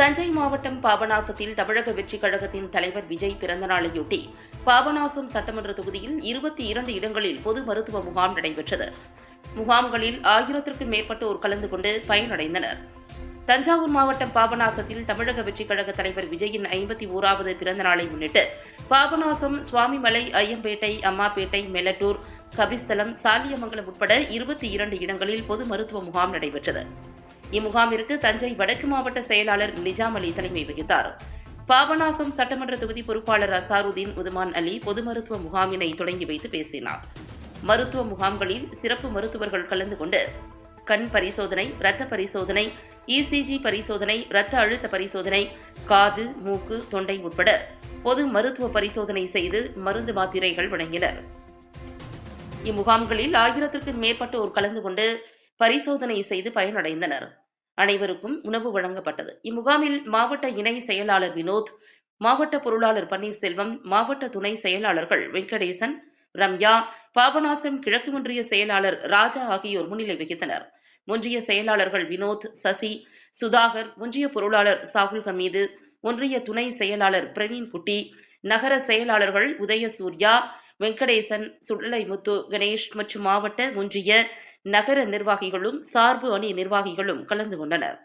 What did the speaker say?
தஞ்சை மாவட்டம் பாபநாசத்தில் தமிழக வெற்றிக் கழகத்தின் தலைவர் விஜய் பிறந்தநாளையொட்டி பாபநாசம் சட்டமன்ற தொகுதியில் இருபத்தி இரண்டு இடங்களில் பொது மருத்துவ முகாம் நடைபெற்றது. முகாம்களில் ஆயிரத்திற்கும் மேற்பட்டோர் கலந்து கொண்டு பயனடைந்தனர். தஞ்சாவூர் மாவட்டம் பாபநாசத்தில் தமிழக வெற்றிக் கழக தலைவர் விஜயின் ஐம்பத்தி ஓராவது பிறந்த நாளை முன்னிட்டு பாபநாசம் சுவாமிமலை ஐயம்பேட்டை அம்மாப்பேட்டை மெலட்டூர் கபிஸ்தலம் சாலியமங்கலம் உட்பட இருபத்தி இரண்டு இடங்களில் பொது மருத்துவ முகாம் நடைபெற்றது. இம்முகாமிற்கு தஞ்சை வடக்கு மாவட்ட செயலாளர் நிஜாம் அலி தலைமை வகித்தார். பாபநாசம் சட்டமன்ற தொகுதி பொறுப்பாளர் அசாருதீன் உதுமான் அலி பொது மருத்துவ முகாமினை தொடங்கி வைத்து பேசினார். மருத்துவ முகாம்களில் சிறப்பு மருத்துவர்கள் கலந்து கொண்டு கண் பரிசோதனை இரத்த பரிசோதனை இசிஜி பரிசோதனை இரத்த அழுத்த பரிசோதனை காது மூக்கு தொண்டை உட்பட பொது மருத்துவ பரிசோதனை செய்து மருந்து மாத்திரைகள் வழங்கினர். இம்முகாம்களில் ஆயிரத்திற்கும் மேற்பட்டோர் கலந்து கொண்டு பரிசோதனை செய்து பயனடைந்தனர். அனைவருக்கும் உணவு வழங்கப்பட்டது. இம்முகாமில் மாவட்ட இணை செயலாளர் வினோத் மாவட்ட பொருளாளர் பன்னீர்செல்வம் மாவட்ட துணை செயலாளர்கள் வெங்கடேசன் ரம்யா பாபநாசம் கிழக்கு ஒன்றிய செயலாளர் ராஜா ஆகியோர் முன்னிலை வகித்தனர். ஒன்றிய செயலாளர்கள் வினோத் சசி சுதாகர் ஒன்றிய பொருளாளர் சாகுல் ஹமீது ஒன்றிய துணை செயலாளர் பிரவீன் குட்டி நகர செயலாளர்கள் உதயசூர்யா வெங்கடேசன் சுடலைமுத்து கணேஷ் மற்றும் மாவட்ட ஒன்றிய நகர நிர்வாகிகளும் சார்பு அணி நிர்வாகிகளும் கலந்து கொண்டனர்.